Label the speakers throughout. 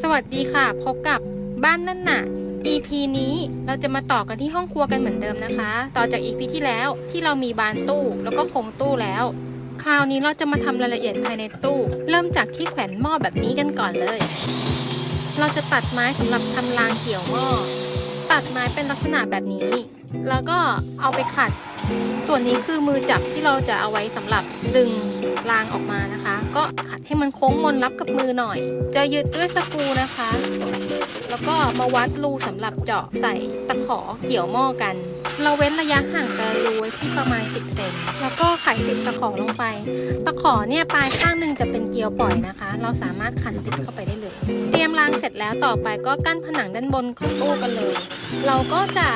Speaker 1: สวัสดีค่ะ พบกับบ้านนั่นน่ะ EP นี้เราจะมาต่อกันที่ห้องครัวกันเหมือนเดิมนะคะ ต่อจาก EP ที่แล้วที่เรามีบานตู้แล้วก็โครงตู้แล้ว คราวนี้เราจะมาทำรายละเอียดภายในตู้ เริ่มจากที่แขวนหม้อแบบนี้กันก่อนเลย เราจะตัดไม้สำหรับทำรางเกี่ยวหม้อตัดไม้เป็นลักษณะแบบนี้ แล้วก็เอาไปขัด ส่วนนี้คือมือจับที่เราจะเอาไว้สำหรับดึง รางออกมานะคะ ก็ขัดให้มันโค้งมนรับกับมือหน่อย จะยึดด้วยสกรูนะคะ แล้วก็มาวัดรูสำหรับเจาะใส่ตะขอเกี่ยวหม้อกัน เราเว้นระยะห่างแต่รูไว้ที่ประมาณ 10 เซนแล้วก็ไขติดตะขอลงไป ตะขอเนี่ยปลายข้างหนึ่งจะเป็นเกลียวปล่อยนะคะ เราสามารถขันติดเข้าไปได้เลย เตรียมรางเสร็จแล้วต่อไปก็กั้นผนังด้านบนของตู้กันเลย เราก็จะ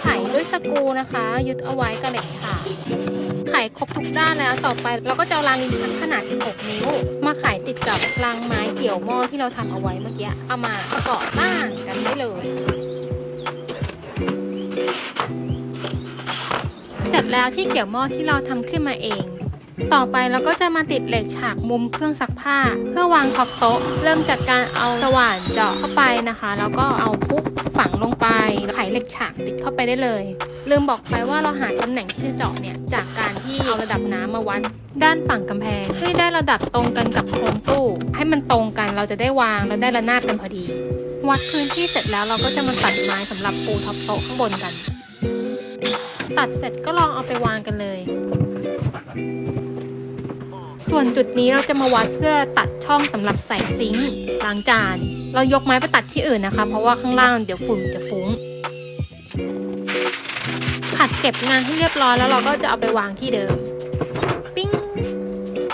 Speaker 1: ไขด้วยสกรูนะคะ ยึดเอาไว้กับเหล็กฉา กไขครบทุกด้านแล้วต่อไปเราก็จะเอารางลิ้นชักขนาด 16 นิ้ว มาไขติดกับรางไม้เกี่ยวหม้อที่เราทำเอาไว้เมื่อกี้เอามาประกอบบ้านกันได้เลยเสร็จแล้วที่เกี่ยวหม้อที่เราทำขึ้นมาเอง ต่อไปเราก็จะมาติดเหล็กฉากมุมเครื่องซักผ้า เพื่อวางท็อปโต๊ะ เริ่มจากการเอาสว่านเจาะเข้าไปนะคะ แล้วก็เอาปุ๊บฝังลงไปไขเหล็กฉากติดเข้าไปได้เลย ลืมบอกไปว่าเราหาตำแหน่งที่จะเจาะเนี่ยจากการที่เอาระดับน้ำมาวัดด้านฝั่งกำแพง ให้ได้ระดับตรงกันกับโครงตู้ ให้มันตรงกันเราจะได้วางแล้วได้ระนาบกันพอดี วัดพื้นที่เสร็จแล้วเราก็จะมาตัดไม้สำหรับปูท็อปโต๊ะข้างบนกัน ตัดเสร็จก็ลองเอาไปวางกันเลย ส่วนจุดนี้เราจะมาวัดเพื่อตัดช่องสำหรับใส่ซิงค์ล้างจาน เรายกไม้ไปตัดที่อื่นนะคะ เพราะว่าข้างล่างเดี๋ยวฝุ่นจะฟุ้งขัดเก็บงานให้เรียบร้อยแล้วเราก็จะเอาไปวางที่เดิมปิ้ง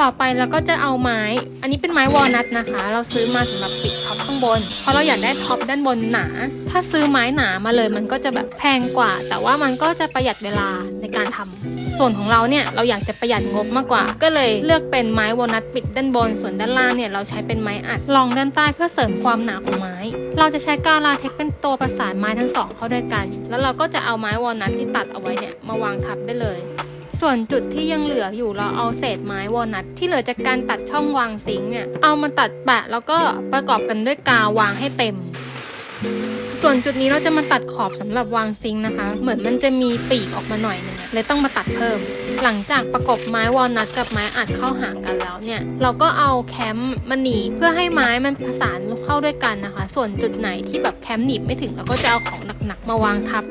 Speaker 1: ต่อไปเราก็จะเอาไม้ อันนี้เป็นไม้วอลนัทนะคะ เราซื้อมาสำหรับปิดางบน เพราะเราอยากได้ท็อปด้านบนหนา ถ้าซื้อไม้หนามาเลยมันก็จะแบบแพงกว่า แต่ว่ามันก็จะประหยัดเวลาในการทำส่วนของเราเนี่ยเราอยากจะประหยัดงบมากกว่า ก็เลยเลือกเป็นไม้วอลนัทปิดด้านบน ส่วนด้านล่างเนี่ยเราใช้เป็นไม้อัดรองด้านใต้เพื่อเสริมความหนาของไม้ เราจะใช้กาวลาเทคเป็นตัวประสานไม้ทั้งสองเข้าด้วยกัน แล้วเราก็จะเอาไม้วอลนัทที่ตัดเอาไว้เนี่ยมาวางทับได้เลย ส่วนจุดที่ยังเหลืออยู่เราเอาเศษไม้วอลนัทที่เหลือจากการตัดช่องวางซิงค์เนี่ยเอามาตัดแปะแล้วก็ประกอบกันด้วยกาววางให้เต็ม ส่วนจุดนี้เราจะมาตัดขอบสำหรับวางซิงค์นะคะ เหมือนมันจะมีปีกออกมาหน่อยนึงเลยต้องมาตัดเพิ่ม หลังจากประกบไม้วอลนัทกับไม้อัดเข้าหากันแล้วเนี่ย เราก็เอาแคมมาหนีบเพื่อให้ไม้มันผสานเข้าด้วยกันนะคะ ส่วนจุดไหนที่แบบแคมหนีบไม่ถึงเราก็จะเอาของหนักๆมาวางทับ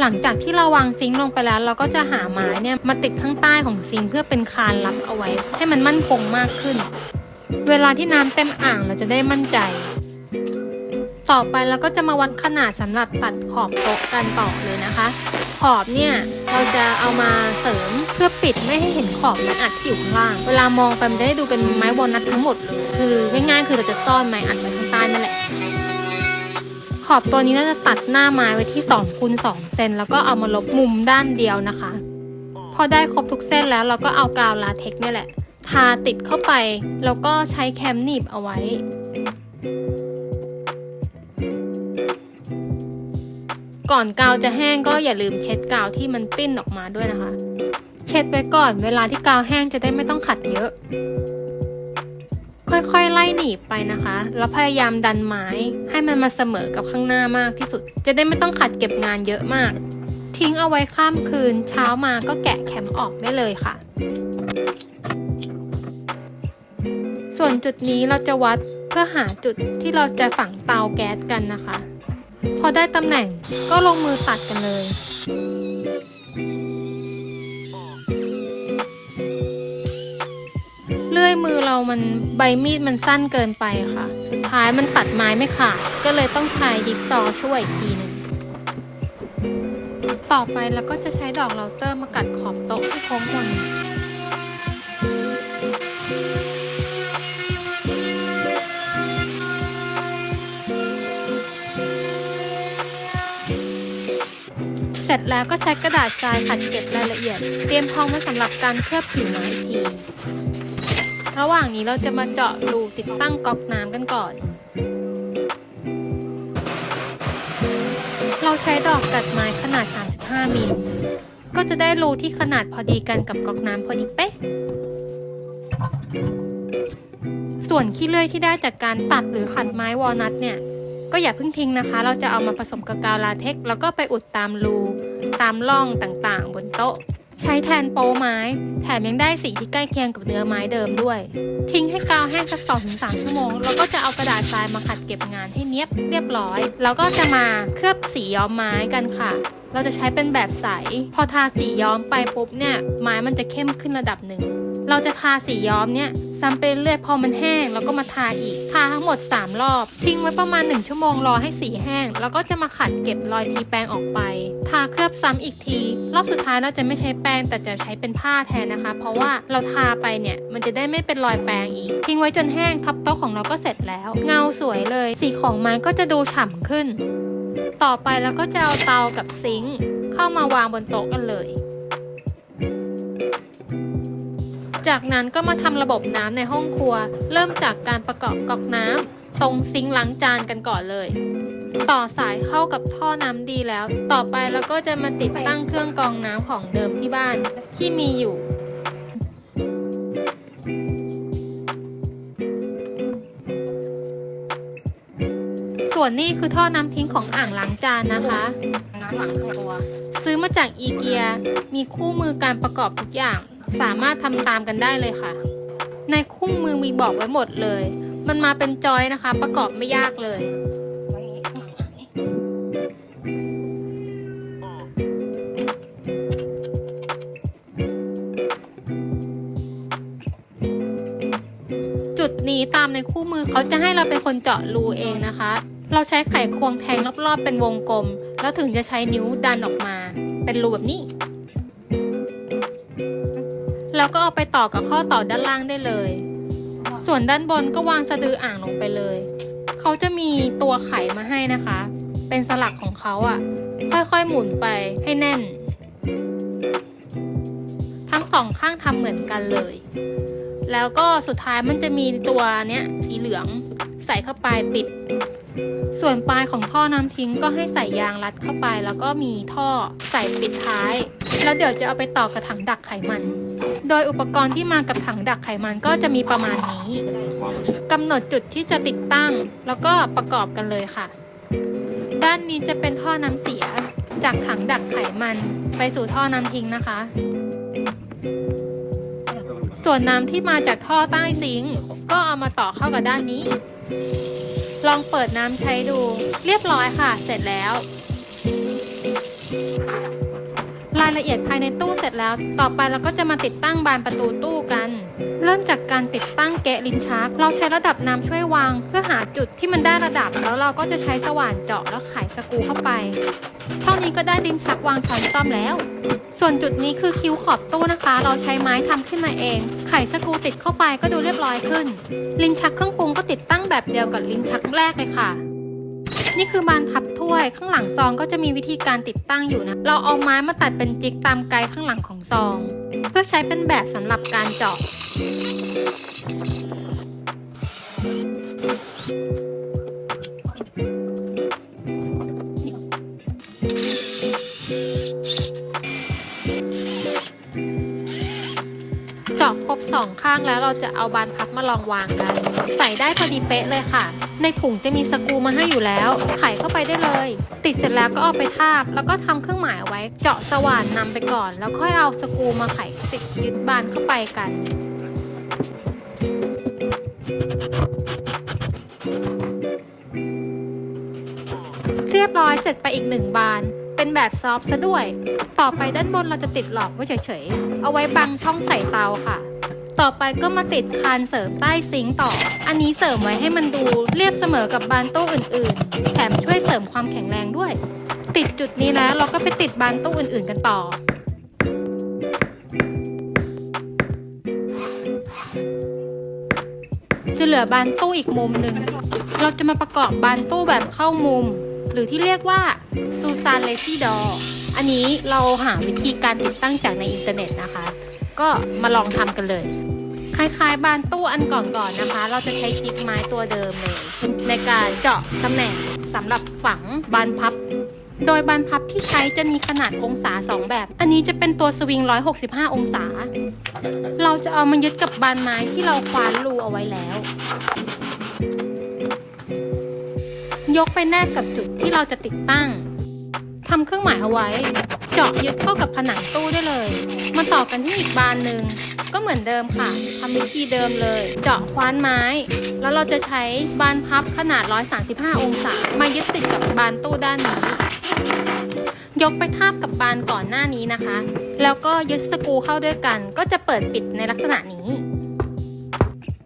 Speaker 1: หลังจากที่เราวางซิงค์ลงไปแล้ว เราก็จะหาไม้เนี่ยมาติดข้างใต้ของซิงค์เพื่อเป็นคานรับเอาไว้ ให้มันมั่นคงมากขึ้น เวลาที่น้ำเต็มอ่างเราจะได้มั่นใจ ต่อไปเราก็จะมาวัดขนาดสำหรับตัดขอบโต๊ะกันต่อเลยนะคะ ขอบเนี่ยเราจะเอามาเสริมเพื่อปิดไม่ให้เห็นขอบไม้อัดที่อยู่ข้างล่าง เวลามองไปมันจะได้ดูเป็นไม้วอลนัททั้งหมดเลย คือง่ายๆคือเราจะซ่อนไม้อัดไว้ข้างใต้นั่นแหละ ขอบตัวนี้เราจะตัดหน้าไม้ไว้ที่2คูณ2เซนแล้วก็เอามาลบมุมด้านเดียวนะคะ พอได้ครบทุกเส้นแล้วเราก็เอากาวลาเทคเนี่ยแหละ ทาติดเข้าไปแล้วก็ใช้แคมหนีบเอาไว้ ก่อนกาวจะแห้งก็อย่าลืมเช็ดกาวที่มันปิ้นออกมาด้วยนะคะ เช็ดไว้ก่อนเวลาที่กาวแห้งจะได้ไม่ต้องขัดเยอะ ค่อยๆไล่หนีบไปนะคะ แล้วพยายามดันไม้ให้มันมาเสมอกับข้างหน้ามากที่สุด จะได้ไม่ต้องขัดเก็บงานเยอะมาก ทิ้งเอาไว้ข้ามคืนเช้ามาก็แกะแคมออกได้เลยค่ะ ส่วนจุดนี้เราจะวัดเพื่อหาจุดที่เราจะฝังเตาแก๊สกันนะคะ พอได้ตำแหน่งก็ลงมือตัดกันเลย เลื่อยมือเรามันใบมีดมันสั้นเกินไปค่ะ สุดท้ายมันตัดไม้ไม่ขาด ก็เลยต้องใช้ดิฟซอว์ช่วยอีกทีนึงต่อไปเราก็จะใช้ดอกเราเตอร์มากัดขอบโต๊ะที่โค้งมน ร็จแล้วก็ใช้กระดาษทรายขัดเก็บรายละเอียด เตรียมพร้อมไว้สำหรับการเคลือบผิวไม้อีกที ระหว่างนี้เราจะมาเจาะรูติดตั้งก๊อกน้ำกันก่อน เราใช้ดอกกัดไม้ขนาด 35 มิล ก็จะได้รูที่ขนาดพอดีกันกับก๊อกน้ำพอดีเป๊ะ ส่วนขี้เลื่อยที่ได้จากการตัดหรือขัดไม้วอลนัทเนี่ย ก็อย่าเพิ่งทิ้งนะคะ เราจะเอามาผสมกับกาวลาเท็กแล้วก็ไปอุดตามรู ตามร่องต่างๆ บนโต๊ะ ใช้แทนโป๊ไม้ แถมยังได้สีที่ใกล้เคียงกับเนื้อไม้เดิมด้วย ทิ้งให้กาวแห้งสัก2-3ชั่วโมง แล้วก็จะเอากระดาษทรายมาขัดเก็บงานให้เนียบเรียบร้อย แล้วก็จะมาเคลือบสีย้อมไม้กันค่ะ เราจะใช้เป็นแบบใส พอทาสีย้อมไปปุ๊บเนี่ย ไม้มันจะเข้มขึ้นระดับหนึ่ง เราจะทาสีย้อมเนี่ยซ้ำไปเรื่อยพอมันแห้งแล้วก็มาทาอีก ทาทั้งหมด 3 รอบ ทิ้งไว้ประมาณ 1 ชั่วโมงรอให้สีแห้ง แล้วก็จะมาขัดเก็บรอยทีแปรงออกไป ทาเคลือบซ้ำอีกที รอบสุดท้ายเราจะไม่ใช้แป้งแต่จะใช้เป็นผ้าแทนนะคะ เพราะว่าเราทาไปเนี่ยมันจะได้ไม่เป็นรอยแปรงอีก ทิ้งไว้จนแห้งทับโต๊ะของเราก็เสร็จแล้ว เงาสวยเลย สีของไม้ก็จะดูฉ่ำขึ้น ต่อไปเราก็จะเอาเตากับซิงค์เข้ามาวางบนโต๊ะกันเลย จากนั้นก็มาทำระบบน้ำในห้องครัว เริ่มจากการประกอบก๊อกน้ำตรงซิงค์ล้างจานกันก่อนเลย ต่อสายเข้ากับท่อน้ำดีแล้ว ต่อไปเราก็จะมาติดตั้งเครื่องกรองน้ำของเดิมที่บ้านที่มีอยู่ส่วนนี้คือท่อน้ำทิ้งของอ่างล้างจานนะคะ
Speaker 2: น้ำหลังข้างตัว
Speaker 1: ซื้อมาจากอีเกีย มีคู่มือการประกอบทุกอย่าง สามารถทำตามกันได้เลยค่ะ ในคู่มือมีบอกไว้หมดเลย มันมาเป็นจอยนะคะ ประกอบไม่ยากเลยจุดนี้ตามในคู่มือเขาจะให้เราเป็นคนเจาะรูเองนะคะ เราใช้ไขควงแทงรอบๆเป็นวงกลม แล้วถึงจะใช้นิ้วดันออกมา เป็นรูแบบนี้ แล้วก็เอาไปต่อกับข้อต่อด้านล่างได้เลย ส่วนด้านบนก็วางสะดืออ่างลงไปเลย เขาจะมีตัวไขมาให้นะคะ เป็นสลักของเขาอะ่ะ ค่อยๆหมุนไปให้แน่น ทั้งสองข้างทำเหมือนกันเลย แล้วก็สุดท้ายมันจะมีตัวเนี้ยสีเหลืองใส่เข้าไปปิด ส่วนปลายของท่อน้ำทิ้งก็ให้ใส่ยางรัดเข้าไป แล้วก็มีท่อใส่ปิดท้าย แล้วเดี๋ยวจะเอาไปต่อกับถังดักไขมัน โดยอุปกรณ์ที่มากับถังดักไขมันก็จะมีประมาณนี้กำหนดจุดที่จะติดตั้ง แล้วก็ประกอบกันเลยค่ะ ด้านนี้จะเป็นท่อน้ำเสีย จากถังดักไขมันไปสู่ท่อน้ำทิ้งนะคะ ส่วนน้ำที่มาจากท่อใต้ซิงก็เอามาต่อเข้ากับด้านนี้ ลองเปิดน้ำใช้ดู เรียบร้อยค่ะ เสร็จแล้วายละเอียดภายในตู้เสร็จแล้ว ต่อไปเราก็จะมาติดตั้งบานประตูตู้กัน เริ่มจากการติดตั้งแกะลิ้นชัก เราใช้ระดับน้ำช่วยวาง เพื่อหาจุดที่มันได้ระดับ แล้วเราก็จะใช้สว่านเจาะแล้วไขสกูเข้าไป เท่านี้ก็ได้ลิ้นชักวางช้อนซ่อมแล้ว ส่วนจุดนี้คือคิ้วขอบตู้นะคะ เราใช้ไม้ทำขึ้นมาเอง ไขสกูติดเข้าไปก็ดูเรียบร้อยขึ้น ลิ้นชักเครื่องปรุงก็ติดตั้งแบบเดียวกับลิ้นชักแรกเลยค่ะ นี่คือบานพับถ้วยข้างหลังซองก็จะมีวิธีการติดตั้งอยู่นะ เราเอาไม้มาตัดเป็นจิกตามไกด์ข้างหลังของซอง เพื่อใช้เป็นแบบสำหรับการเจาะ ข้างแล้วเราจะเอาบานพับมาลองวางกัน ใส่ได้พอดีเป๊ะเลยค่ะ ในถุงจะมีสกูมาให้อยู่แล้ว ไขเข้าไปได้เลย ติดเสร็จแล้วก็เอาไปทาบ แล้วก็ทำเครื่องหมายเอาไว้ เจาะสว่านนำไปก่อน แล้วค่อยเอาสกูมาไขติดยึดบานเข้าไปกันเรียบร้อยเสร็จไปอีกหนึ่งบาน เป็นแบบซอฟซะด้วย ต่อไปด้านบนเราจะติดหลอกไว้เฉยๆ เอาไว้บังช่องใส่เตาค่ะ ต่อไปก็มาติดคานเสริมใต้ซิงค์ต่อ อันนี้เสริมไว้ให้มันดูเรียบเสมอกับบานตู้อื่นๆ แถมช่วยเสริมความแข็งแรงด้วย ติดจุดนี้แล้วเราก็ไปติดบานตู้อื่นๆกันต่อ จะเหลือบานตู้อีกมุมหนึ่ง เราจะมาประกอบบานตู้แบบเข้ามุม หรือที่เรียกว่าซูซานเลซี่ดออันนี้เราหาวิธีการติดตั้งจากในอินเทอร์เน็ตนะคะ ก็มาลองทำกันเลย คล้ายๆ บานตู้อันก่อนๆนะคะ เราจะใช้จิ๊กไม้ตัวเดิมเลย ในการเจาะตำแหน่งสำหรับฝังบานพับ โดยบานพับที่ใช้จะมีขนาดองศา 2 แบบ อันนี้จะเป็นตัวสวิง 165 องศา เราจะเอามายึดกับบานไม้ที่เราคว้านรูเอาไว้แล้ว ยกไปแนบกับจุดที่เราจะติดตั้ง ทำเครื่องหมายเอาไว้ เจาะยึดเข้ากับผนังตู้ได้เลย มาต่อกันที่อีกบานหนึ่งก็เหมือนเดิมค่ะทำวิธีเดิมเลย เจาะคว้านไม้ แล้วเราจะใช้บานพับขนาด 135 องศา มายึดติดกับบานตู้ด้านนี้ ยกไปทาบกับบานก่อนหน้านี้นะคะ แล้วก็ยึดสกูเข้าด้วยกัน ก็จะเปิดปิดในลักษณะนี้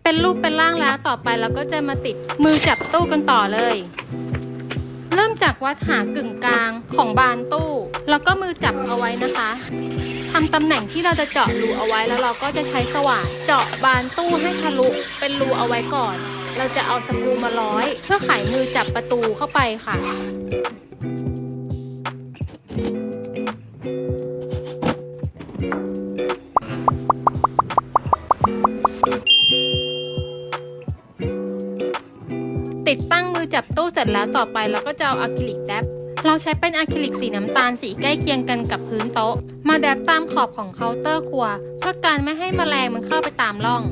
Speaker 1: เป็นรูปเป็นร่างแล้วต่อไปเราก็จะมาติดมือจับตู้กันต่อเลย เริ่มจากวัดหากึ่งกลางของบานตู้ แล้วก็มือจับเอาไว้นะคะทำตำแหน่งที่เราจะเจาะรูเอาไว้แล้วเราก็จะใช้สว่านเจาะบานตู้ให้ทะลุเป็นรูเอาไว้ก่อน เราจะเอาสกรูมาร้อย เพื่อไขมือจับประตูเข้าไปค่ะติดตั้ง จับตู้เสร็จแล้วต่อไปเราก็จะเอาอะคริลิกแดบเราใช้เป็นอะคริลิกสีน้ำตาลสีใกล้เคียงกันกับพื้นโต๊ะ มาแดบตามขอบของเคาน์เตอร์ครัว เพื่อการไม่ให้แมลงมันเข้าไปตามร่อง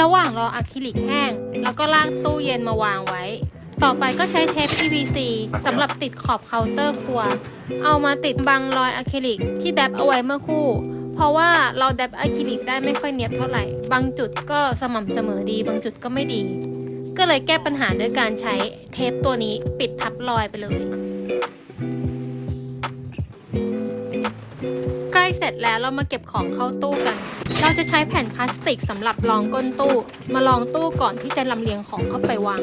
Speaker 1: ระหว่างรออะคริลิกแห้งแล้วก็ลากตู้เย็นมาวางไว้ ต่อไปก็ใช้เทป PVC สำหรับติดขอบเคาน์เตอร์ครัว เอามาติดบังรอยอะคริลิกที่แดบเอาไว้เมื่อคู่ เพราะว่าเราแดบอะคริลิกได้ไม่ค่อยเนียบเท่าไหร่ บางจุดก็สม่ำเสมอดี บางจุดก็ไม่ดี ก็เลยแก้ปัญหาด้วยการใช้เทปตัวนี้ปิดทับรอยไปเลย ใกล้เสร็จแล้วเรามาเก็บของเข้าตู้กัน เราจะใช้แผ่นพลาสติกสำหรับรองก้นตู้ มาลองตู้ก่อนที่จะลำเลียงของเข้าไปวาง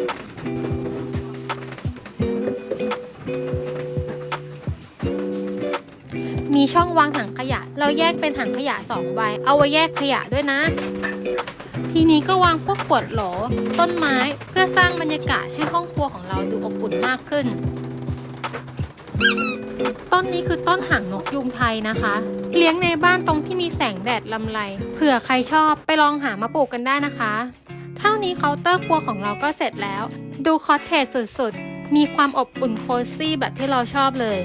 Speaker 1: มีช่องวางถังขยะ เราแยกเป็นถังขยะ2ใบ เอาไว้แยกขยะด้วยนะ ทีนี้ก็วางพวกขวดโหล ต้นไม้เพื่อสร้างบรรยากาศให้ห้องครัวของเราดูอบอุ่นมากขึ้น ต้นนี้คือต้นหางนกยุงไทยนะคะ เลี้ยงในบ้านตรงที่มีแสงแดดลำไรเผื่อใครชอบไปลองหามาปลูกกันได้นะคะ เท่านี้เคาน์เตอร์ครัวของเราก็เสร็จแล้ว ดูคอสเทจสุดๆ มีความอบอุ่นโคซี่แบบที่เราชอบเลย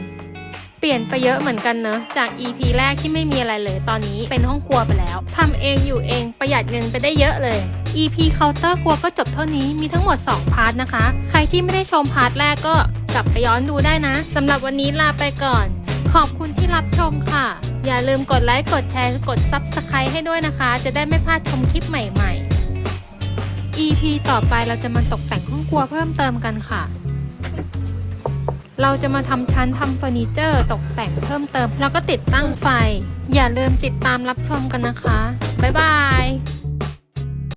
Speaker 1: เปลี่ยนไปเยอะเหมือนกันเนอะจาก EP แรกที่ไม่มีอะไรเลย ตอนนี้เป็นห้องครัวไปแล้วทำเองอยู่เองประหยัดเงินไปได้เยอะเลย EP เคาน์เตอร์ครัวก็จบเท่านี้มีทั้งหมด 2 พาร์ทนะคะ ใครที่ไม่ได้ชมพาร์ทแรกก็กลับไปย้อนดูได้นะสำหรับวันนี้ลาไปก่อน ขอบคุณที่รับชมค่ะ อย่าลืมกดไลค์กดแชร์กด Subscribe ให้ด้วยนะคะ จะได้ไม่พลาดชมคลิปใหม่ ๆ EP ต่อไปเราจะมาตกแต่งห้องครัวเพิ่มเติมกันค่ะ เราจะมาทำชั้นทำเฟอร์นิเจอร์ตกแต่งเพิ่มเติม แล้วก็ติดตั้งไฟ อย่าลืมติดตามรับชมกันนะคะ บ๊ายบาย